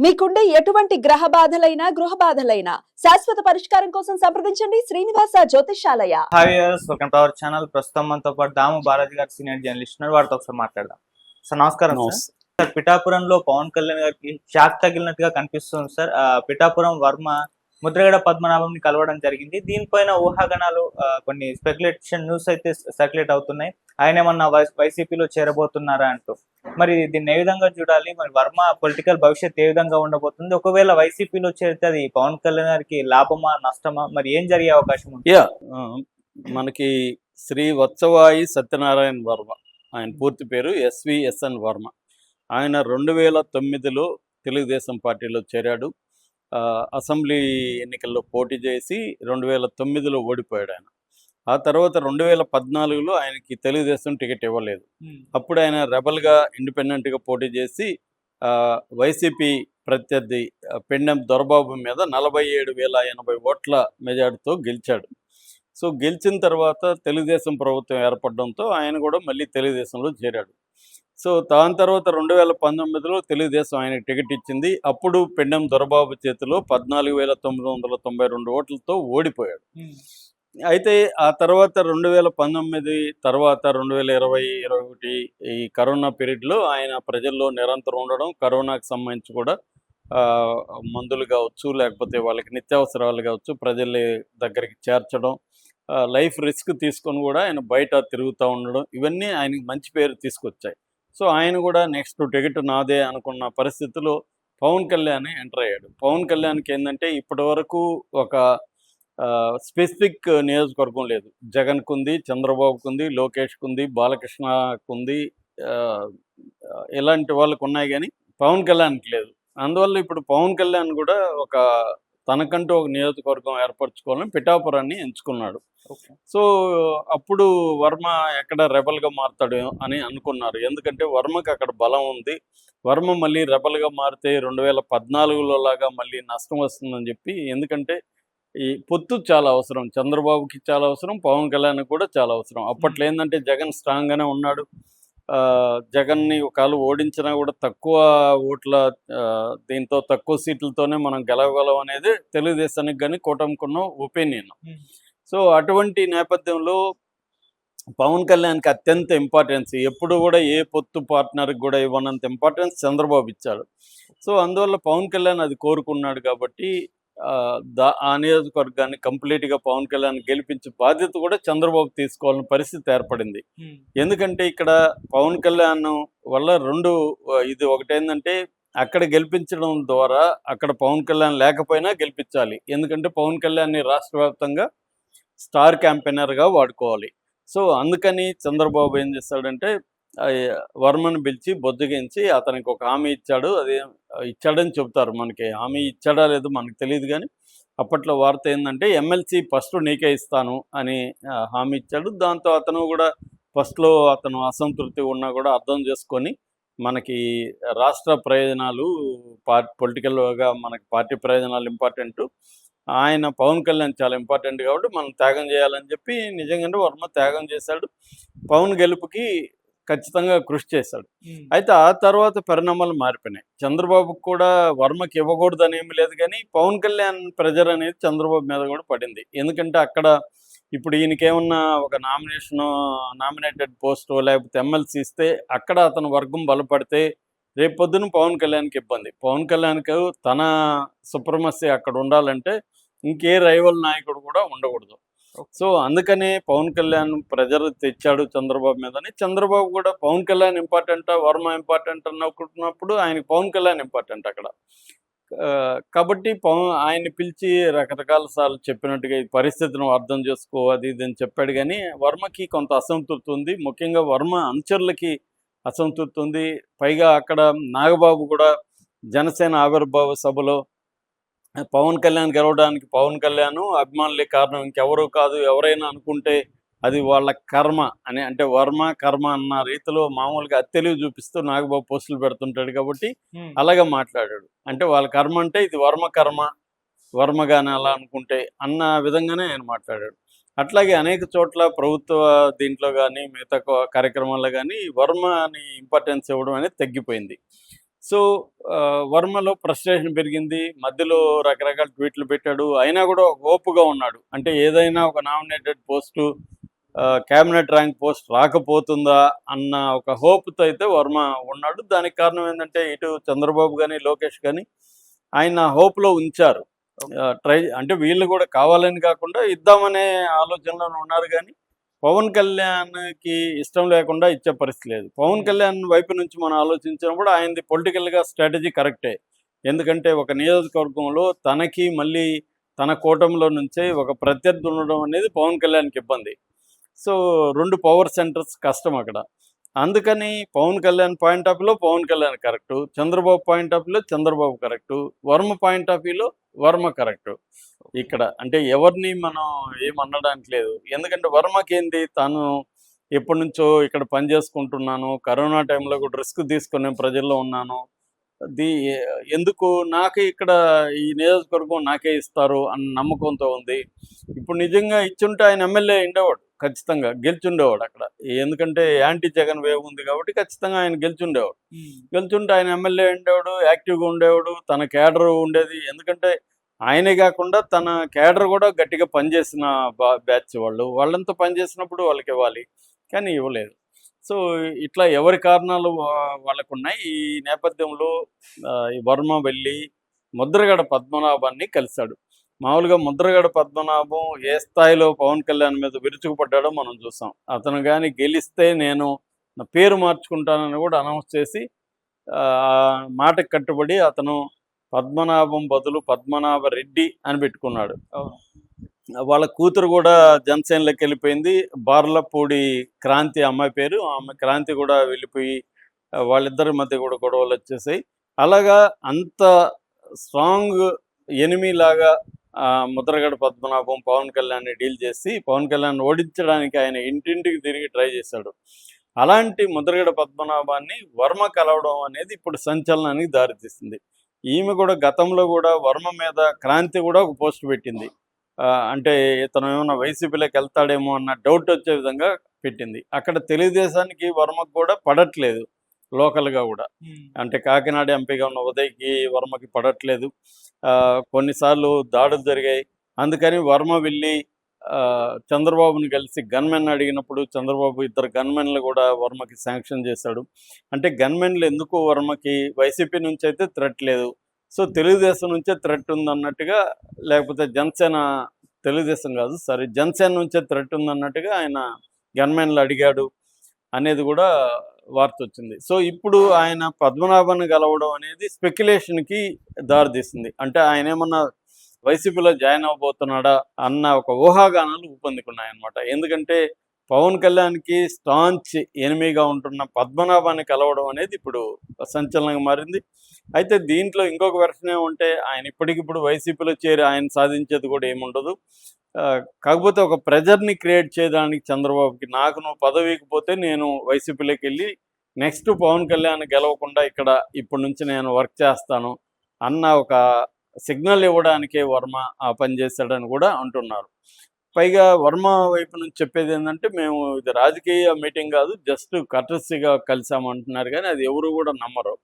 మీకుండే ఎటువంటి గ్రహ బాధలైనా గృహ బాధలైనా శాశ్వత పరిష్కారం కోసం సంప్రదించండి Srinivasa Jyothishalaya hi viewers welcome to our channel ప్రస్తుతం మనతో పాటు దాము బాలాజీ గారు సీనియర్ జర్నలిస్ట్ ఉన్నారు. వారితో ఒకసారి మాట్లాడదాం. సార్ నమస్కారం సార్ పిఠాపురంలో పవన్ కళ్యాణ్ గారికి షాక్ తగిలినట్టుగా కనిపిస్తుంది సార్ పిఠాపురం వర్మ ముద్రగడ పద్మనాభంని కలవడం జరిగింది. దీనిపైన ఊహాగణాలు కొన్ని స్పెక్యులేషన్ న్యూస్ అయితే సర్క్యులేట్ అవుతున్నాయి. ఆయన ఏమన్నా వైసీపీలో చేరబోతున్నారా అంటూ. మరి దీన్ని ఏ విధంగా చూడాలి? మరి వర్మ పొలిటికల్ భవిష్యత్ ఏ విధంగా ఉండబోతుంది? ఒకవేళ వైసీపీలో చేరితే అది పవన్ కళ్యాణ్ గారికి లాభమా నష్టమా? మరి ఏం జరిగే అవకాశం ఉంది మనకి శ్రీ వత్సవాయి సత్యనారాయణ వర్మ ఆయన పూర్తి పేరు ఎస్విఎస్ఎన్ వర్మ. ఆయన రెండు వేల తొమ్మిదిలో తెలుగుదేశం పార్టీలో చేరాడు. అసెంబ్లీ ఎన్నికల్లో పోటీ చేసి రెండు వేల తొమ్మిదిలో ఓడిపోయాడు ఆయన. ఆ తర్వాత రెండు వేల పద్నాలుగులో ఆయనకి తెలుగుదేశం టికెట్ ఇవ్వలేదు. అప్పుడు ఆయన రెబల్గా ఇండిపెండెంట్గా పోటీ చేసి ఆ, వైసీపీ ప్రత్యర్థి పెండెం దొరబాబు మీద నలభై ఏడు వేల ఎనభై ఓట్ల మెజార్టీతో గెలిచాడు. సో గెలిచిన తర్వాత తెలుగుదేశం ప్రభుత్వం ఏర్పడడంతో ఆయన కూడా మళ్ళీ తెలుగుదేశంలో చేరాడు. సో దాని తర్వాత రెండు వేల పంతొమ్మిదిలో తెలుగుదేశం ఆయనకి టికెట్ ఇచ్చింది. అప్పుడు పెండెం దొరబాబు చేతిలో పద్నాలుగు వేల తొమ్మిది వందల తొంభై రెండు ఓట్లతో ఓడిపోయాడు. అయితే ఆ తర్వాత రెండు వేల పంతొమ్మిది తర్వాత రెండు వేల ఇరవై ఇరవై ఒకటి ఈ కరోనా పీరియడ్లో ఆయన ప్రజల్లో నిరంతరం ఉండడం కరోనాకు సంబంధించి కూడా మందులు కావచ్చు లేకపోతే వాళ్ళకి నిత్యావసరాలు కావచ్చు ప్రజల దగ్గరికి చేర్చడం లైఫ్ రిస్క్ తీసుకొని కూడా ఆయన బయట తిరుగుతూ ఉండడం ఇవన్నీ ఆయనకి మంచి పేరు తీసుకొచ్చాయి. సో ఆయన కూడా నెక్స్ట్ టికెట్ నాదే అనుకున్న పరిస్థితిలో పవన్ కళ్యాణ్ ఎంటర్ అయ్యాడు. పవన్ కళ్యాణ్కి ఏంటంటే ఇప్పటి వరకు ఒక స్పెసిఫిక్ నియోజకవర్గం లేదు. జగన్కు ఉంది చంద్రబాబుకు ఉంది లోకేష్కు ఉంది బాలకృష్ణకు ఉంది ఆ, ఇలాంటి వాళ్ళకు ఉన్నాయి కానీ పవన్ కళ్యాణ్కి లేదు. అందువల్ల ఇప్పుడు పవన్ కళ్యాణ్ కూడా ఒక తనకంటూ ఒక నియోజకవర్గం ఏర్పరచుకోవాలని పిఠాపురాన్ని ఎంచుకున్నాడు. సో అప్పుడు వర్మ ఎక్కడ రెబల్గా మారుతాడు అని అనుకున్నారు. ఎందుకంటే వర్మకి అక్కడ బలం ఉంది. వర్మ మళ్ళీ రెబల్గా మారితే రెండు వేల పద్నాలుగులో లాగా మళ్ళీ నష్టం వస్తుందని చెప్పి ఎందుకంటే ఈ పొత్తు చాలా అవసరం. చంద్రబాబుకి చాలా అవసరం పవన్ కళ్యాణ్కి కూడా చాలా అవసరం. అప్పట్లో ఏంటంటే జగన్ స్ట్రాంగ్గానే ఉన్నాడు. జగన్ని ఒకవేళ ఓడించినా కూడా తక్కువ ఓట్ల దీంతో తక్కువ సీట్లతోనే మనం గెలవగలం అనేది తెలుగుదేశానికి కానీ కూటమికున్న ఒపీనియన్. సో అటువంటి నేపథ్యంలో పవన్ కళ్యాణ్కి అత్యంత ఇంపార్టెన్స్ ఎప్పుడు కూడా ఏ పొత్తు పార్ట్నర్కి కూడా ఇవ్వనంత ఇంపార్టెన్స్ చంద్రబాబు ఇచ్చాడు. సో అందువల్ల పవన్ కళ్యాణ్ అది కోరుకున్నాడు కాబట్టి దా ఆ నియోజకవర్గాన్ని కంప్లీట్గా పవన్ కళ్యాణ్ గెలిపించే బాధ్యత కూడా చంద్రబాబు తీసుకోవాలని పరిస్థితి ఏర్పడింది. ఎందుకంటే ఇక్కడ పవన్ కళ్యాణ్ వల్ల రెండు ఇది ఒకటేంటంటే అక్కడ గెలిపించడం ద్వారా అక్కడ పవన్ కళ్యాణ్ లేకపోయినా గెలిపించాలి. ఎందుకంటే పవన్ కళ్యాణ్ని రాష్ట్ర వ్యాప్తంగా స్టార్ క్యాంపెయినర్గా వాడుకోవాలి. సో అందుకని చంద్రబాబు ఏం చేస్తాడంటే వర్మను పిలిచి బొద్దుగించి అతనికి ఒక హామీ ఇచ్చాడు. అది ఇచ్చాడని చెబుతారు మనకి. హామీ ఇచ్చాడా లేదో మనకు తెలియదు కానీ అప్పట్లో వార్త ఏంటంటే ఎమ్మెల్సీ ఫస్ట్ నీకే ఇస్తాను అని హామీ ఇచ్చాడు. దాంతో అతను కూడా ఫస్ట్లో అతను అసంతృప్తి ఉన్నా కూడా అర్థం చేసుకొని మనకి రాష్ట్ర ప్రయోజనాలు పార్టీ పొలిటికల్గా మనకి పార్టీ ప్రయోజనాలు ఇంపార్టెంట్. ఆయన పవన్ కళ్యాణ్ చాలా ఇంపార్టెంట్ కాబట్టి మనం త్యాగం చేయాలని చెప్పి నిజంగానే వర్మ త్యాగం చేశాడు. పవన్ గెలుపుకి ఖచ్చితంగా కృషి చేశాడు. అయితే ఆ తర్వాత పరిణామాలు మారిపోయినాయి. చంద్రబాబుకు కూడా వర్మకి ఇవ్వకూడదు ఏమీ లేదు కానీ పవన్ కళ్యాణ్ ప్రెజర్ అనేది చంద్రబాబు మీద కూడా పడింది. ఎందుకంటే అక్కడ ఇప్పుడు ఈయనకేమన్నా ఒక నామినేషన్ నామినేటెడ్ పోస్ట్ లేకపోతే ఎమ్మెల్సీ ఇస్తే అక్కడ అతను వర్గం బలపడితే రేపు పొద్దున పవన్ కళ్యాణ్కి ఇబ్బంది. పవన్ కళ్యాణ్కి తన సుప్రమసీ అక్కడ ఉండాలంటే ఇంకే రైవల్ నాయకుడు కూడా ఉండకూడదు. సో అందుకనే పవన్ కళ్యాణ్ ప్రెజర్ తెచ్చాడు చంద్రబాబు మీదని. చంద్రబాబు కూడా పవన్ కళ్యాణ్ ఇంపార్టెంట్? వర్మ ఇంపార్టెంట్ అనుకుంటున్నప్పుడు ఆయనకి పవన్ కళ్యాణ్ ఇంపార్టెంట్ అక్కడ. కాబట్టి పవన్ ఆయన్ని పిలిచి రకరకాల సార్లు చెప్పినట్టుగా ఈ పరిస్థితిని అర్థం చేసుకో అది ఇది అని చెప్పాడు కానీ వర్మకి కొంత అసంతృప్తి ఉంది. ముఖ్యంగా వర్మ అనుచరులకి అసంతృప్తి ఉంది. పైగా అక్కడ నాగబాబు కూడా జనసేన ఆవిర్భావ సభలో పవన్ కళ్యాణ్ గెలవడానికి పవన్ కళ్యాణ్ అభిమానులే కారణం. ఇంకెవరూ కాదు ఎవరైనా అనుకుంటే అది వాళ్ళ కర్మ అని అంటే వర్మ కర్మ అన్న రీతిలో మామూలుగా అత్తెలివి చూపిస్తూ నాగబాబు పోస్టులు పెడుతుంటాడు కాబట్టి అలాగే మాట్లాడాడు. అంటే వాళ్ళ కర్మ అంటే ఇది వర్మ కర్మ వర్మగానే అలా అనుకుంటే అన్న విధంగానే ఆయన మాట్లాడాడు. అట్లాగే అనేక చోట్ల ప్రభుత్వ దీంట్లో కానీ మిగతా కార్యక్రమాల్లో కానీ వర్మ అని ఇంపార్టెన్స్ ఇవ్వడం అనేది తగ్గిపోయింది. సో ఆ, వర్మలో ఫ్రస్ట్రేషన్ పెరిగింది. మధ్యలో రకరకాల ట్వీట్లు పెట్టాడు. అయినా కూడా ఒక ఓపుగా ఉన్నాడు. అంటే ఏదైనా ఒక nominated post cabinet rank post రాకపోతుందా అన్న ఒక హోప్తో అయితే వర్మ ఉన్నాడు. దానికి కారణం ఏంటంటే ఇటు చంద్రబాబు కానీ లోకేష్ కానీ ఆయన హోప్లో ఉంచారు. ట్రై అంటే వీళ్ళు కూడా కావాలని కాకుండా ఇద్దామనే ఆలోచనలో ఉన్నారు కానీ పవన్ కళ్యాణ్కి ఇష్టం లేకుండా ఇచ్చే పరిస్థితి లేదు. పవన్ కళ్యాణ్ వైపు నుంచి మనం ఆలోచించినప్పుడు ఆయనది పొలిటికల్గా స్ట్రాటజీ కరెక్టే. ఎందుకంటే ఒక నియోజకవర్గంలో తనకి మళ్ళీ తన కూటమిలో నుంచే ఒక ప్రత్యర్థి ఉండడం అనేది పవన్ కళ్యాణ్కి ఇబ్బంది. సో రెండు పవర్ సెంటర్స్ కష్టం అక్కడ. అందుకని పవన్ కళ్యాణ్ పాయింట్ ఆఫ్ వ్యూలో Pawan Kalyan correct Chandrababu point of వ్యూలో Chandrababu correct Varma point of వ్యూలో వర్మ కరెక్టు ఇక్కడ అంటే ఎవరిని మనం ఏమనడానికి లేదు. ఎందుకంటే వర్మకి ఏంది తాను ఎప్పటి నుంచో ఇక్కడ పని చేసుకుంటున్నాను. కరోనా టైంలో కూడా రిస్క్ తీసుకునే ప్రజల్లో ఉన్నాను. దీ ఎందుకు నాకు ఇక్కడ ఈ నియోజకవర్గం నాకే ఇస్తారు అన్న నమ్మకంతో ఉంది. ఇప్పుడు నిజంగా ఇచ్చుంటే ఆయన ఎమ్మెల్యే ఉండేవాడు. ఖచ్చితంగా గెలిచుండేవాడు అక్కడ. ఎందుకంటే యాంటీ జగన్ వేవ్ ఉంది కాబట్టి ఖచ్చితంగా ఆయన గెలిచుండేవాడు. గెలుచుంటే ఆయన ఎమ్మెల్యే ఉండేవాడు యాక్టివ్గా ఉండేవాడు తన క్యాడర్ ఉండేది. ఎందుకంటే ఆయనే కాకుండా తన క్యాడర్ కూడా గట్టిగా పనిచేసిన బా బ్యాచ్ వాళ్ళు. వాళ్ళంతా పనిచేసినప్పుడు వాళ్ళకి ఇవ్వాలి. కానీ ఇవ్వలేదు. సో ఇట్లా ఎవరి కారణాలు వాళ్ళకు ఉన్నాయి ఈ నేపథ్యంలో వర్మ వెళ్ళి ముద్రగడ పద్మనాభాన్ని కలిశాడు. మామూలుగా ముద్రగడ పద్మనాభం ఏ స్థాయిలో పవన్ కళ్యాణ్ మీద విరుచుకుపడ్డాడో మనం చూసాం అతను కానీ గెలిస్తే నేను నా పేరు మార్చుకుంటానని కూడా అనౌన్స్ చేసి ఆ మాటకు కట్టుబడి అతను పద్మనాభం బదులు పద్మనాభ రెడ్డి అని పెట్టుకున్నాడు. వాళ్ళ కూతురు కూడా జనసేనలోకి వెళ్ళిపోయింది. బార్లపూడి క్రాంతి అమ్మాయి పేరు. ఆమె క్రాంతి కూడా వెళ్ళిపోయి వాళ్ళిద్దరి మధ్య కూడా గొడవలు వచ్చేసాయి. అలాగా అంత స్ట్రాంగ్ ఎనిమి లాగా ఆ, ముద్రగడ పద్మనాభం పవన్ కళ్యాణ్ని డీల్ చేసి పవన్ కళ్యాణ్ ఓడించడానికి ఆయన ఇంటింటికి తిరిగి ట్రై చేశాడు. అలాంటి ముద్రగడ పద్మనాభాన్ని వర్మ కలవడం అనేది ఇప్పుడు సంచలనానికి దారితీస్తుంది ఈమె కూడా గతంలో కూడా వర్మ మీద క్రాంతి కూడా ఒక పోస్ట్ పెట్టింది. ఆ, అంటే ఇతను ఏమైనా వైసీపీలోకి వెళ్తాడేమో అన్న డౌట్ వచ్చే విధంగా పెట్టింది. అక్కడ తెలుగుదేశానికి వర్మకు కూడా పడట్లేదు. లోకల్గా కూడా. అంటే కాకినాడ ఎంపీగా ఉన్న ఉదయ్కి వర్మకి పడట్లేదు. కొన్నిసార్లు దాడులు జరిగాయి. అందుకని వర్మ వెళ్ళి చంద్రబాబుని కలిసి గన్మెన్ అడిగినప్పుడు చంద్రబాబు ఇద్దరు గన్మెన్లు కూడా వర్మకి శాంక్షన్ చేశాడు. అంటే గన్మెన్లు ఎందుకు వర్మకి? వైసీపీ నుంచి అయితే థ్రెట్ లేదు. సో తెలుగుదేశం నుంచే థ్రెట్ ఉందన్నట్టుగా లేకపోతే జనసేన తెలుగుదేశం కాదు సారీ జనసేన నుంచే థ్రెట్ ఉందన్నట్టుగా ఆయన గన్మెన్లు అడిగాడు. అనేది కూడా వార్త వచ్చింది. సో ఇప్పుడు ఆయన పద్మనాభాన్ని కలవడం అనేది స్పెక్యులేషన్కి దారితీస్తుంది అంటే ఆయన ఏమన్నా వైసీపీలో జాయిన్ అవ్వబోతున్నాడా అన్న ఒక ఊహాగానాలు ఊపందుకున్నాయి అనమాట ఎందుకంటే పవన్ కళ్యాణ్కి స్టాంచ్ ఎనిమిగా ఉంటున్న పద్మనాభాన్ని కలవడం అనేది ఇప్పుడు సంచలనంగా మారింది. అయితే దీంట్లో ఇంకొక వెర్షన్ ఏమంటే ఆయన ఇప్పటికిప్పుడు వైసీపీలో చేరి ఆయన సాధించేది కూడా ఏముండదు. కాకపోతే ఒక ప్రెజర్ని క్రియేట్ చేయడానికి చంద్రబాబుకి నాకు నువ్వు పదవికి పోతే నేను వైసీపీలోకి వెళ్ళి నెక్స్ట్ పవన్ కళ్యాణ్ గెలవకుండా ఇక్కడ ఇప్పటి నుంచి నేను వర్క్ చేస్తాను అన్న ఒక సిగ్నల్ ఇవ్వడానికే వర్మ ఆ పని చేశాడని కూడా అంటున్నారు. పైగా వర్మ వైపు నుంచి చెప్పేది ఏంటంటే మేము ఇది రాజకీయ మీటింగ్ కాదు జస్ట్ కటర్సీగా కలిసామంటున్నారు కానీ అది ఎవరు కూడా నమ్మరు.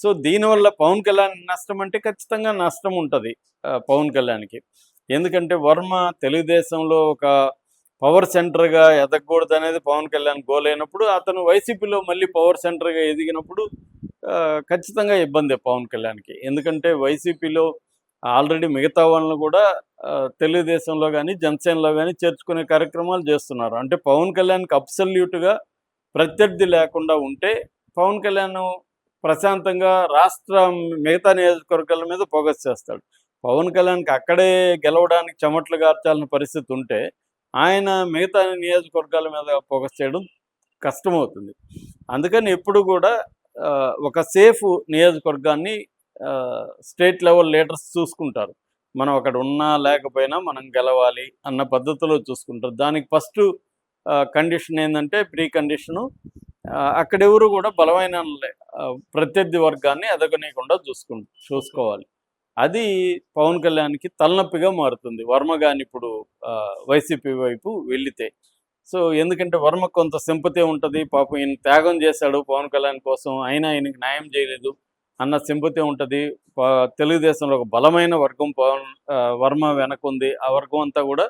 సో దీనివల్ల పవన్ కళ్యాణ్ నష్టం అంటే ఖచ్చితంగా నష్టం ఉంటుంది పవన్ కళ్యాణ్కి. ఎందుకంటే వర్మ తెలుగుదేశంలో ఒక పవర్ సెంటర్గా ఎదగకూడదు అనేది పవన్ కళ్యాణ్ గోల్ అయినప్పుడు అతను వైసీపీలో మళ్ళీ పవర్ సెంటర్గా ఎదిగినప్పుడు ఖచ్చితంగా ఇబ్బంది పవన్ కళ్యాణ్కి. ఎందుకంటే వైసీపీలో ఆల్రెడీ మిగతా వాళ్ళని కూడా తెలుగుదేశంలో కానీ జనసేనలో కానీ చేర్చుకునే కార్యక్రమాలు చేస్తున్నారు. అంటే పవన్ కళ్యాణ్కి అబ్సల్యూట్గా ప్రత్యర్థి లేకుండా ఉంటే పవన్ కళ్యాణ్ ప్రశాంతంగా రాష్ట్ర మిగతా నియోజకవర్గాల మీద ఫోకస్ చేస్తాడు. పవన్ కళ్యాణ్కి అక్కడే గెలవడానికి చెమట్లు కార్చాలని పరిస్థితి ఉంటే ఆయన మిగతా నియోజకవర్గాల మీద ఫోకస్ చేయడం కష్టమవుతుంది. అందుకని ఎప్పుడు కూడా ఒక సేఫ్ నియోజకవర్గాన్ని స్టేట్ లెవెల్ లీడర్స్ చూసుకుంటారు. మనం అక్కడ ఉన్నా లేకపోయినా మనం గెలవాలి అన్న పద్ధతిలో చూసుకుంటారు. దానికి ఫస్ట్ కండిషన్ ఏంటంటే ప్రీ కండిషను అక్కడెవరు కూడా బలమైన లే- ప్రత్యర్థి వర్గాన్ని ఎదగనీయకుండా చూసుకు చూసుకోవాలి. అది పవన్ కళ్యాణ్కి తలనొప్పిగా మారుతుంది. వర్మగాని ఇప్పుడు వైసీపీ వైపు వెళితే సో ఎందుకంటే వర్మ కొంత సింపతి ఉంటుంది. పాపం ఈయన త్యాగం చేశాడు పవన్ కళ్యాణ్ కోసం. అయినా ఆయనకి న్యాయం చేయలేదు. అన్న సింపతి ఉంటుంది. తెలుగుదేశంలో ఒక బలమైన వర్గం పవన్ వర్మ వెనక ఉంది ఆ వర్గం అంతా కూడా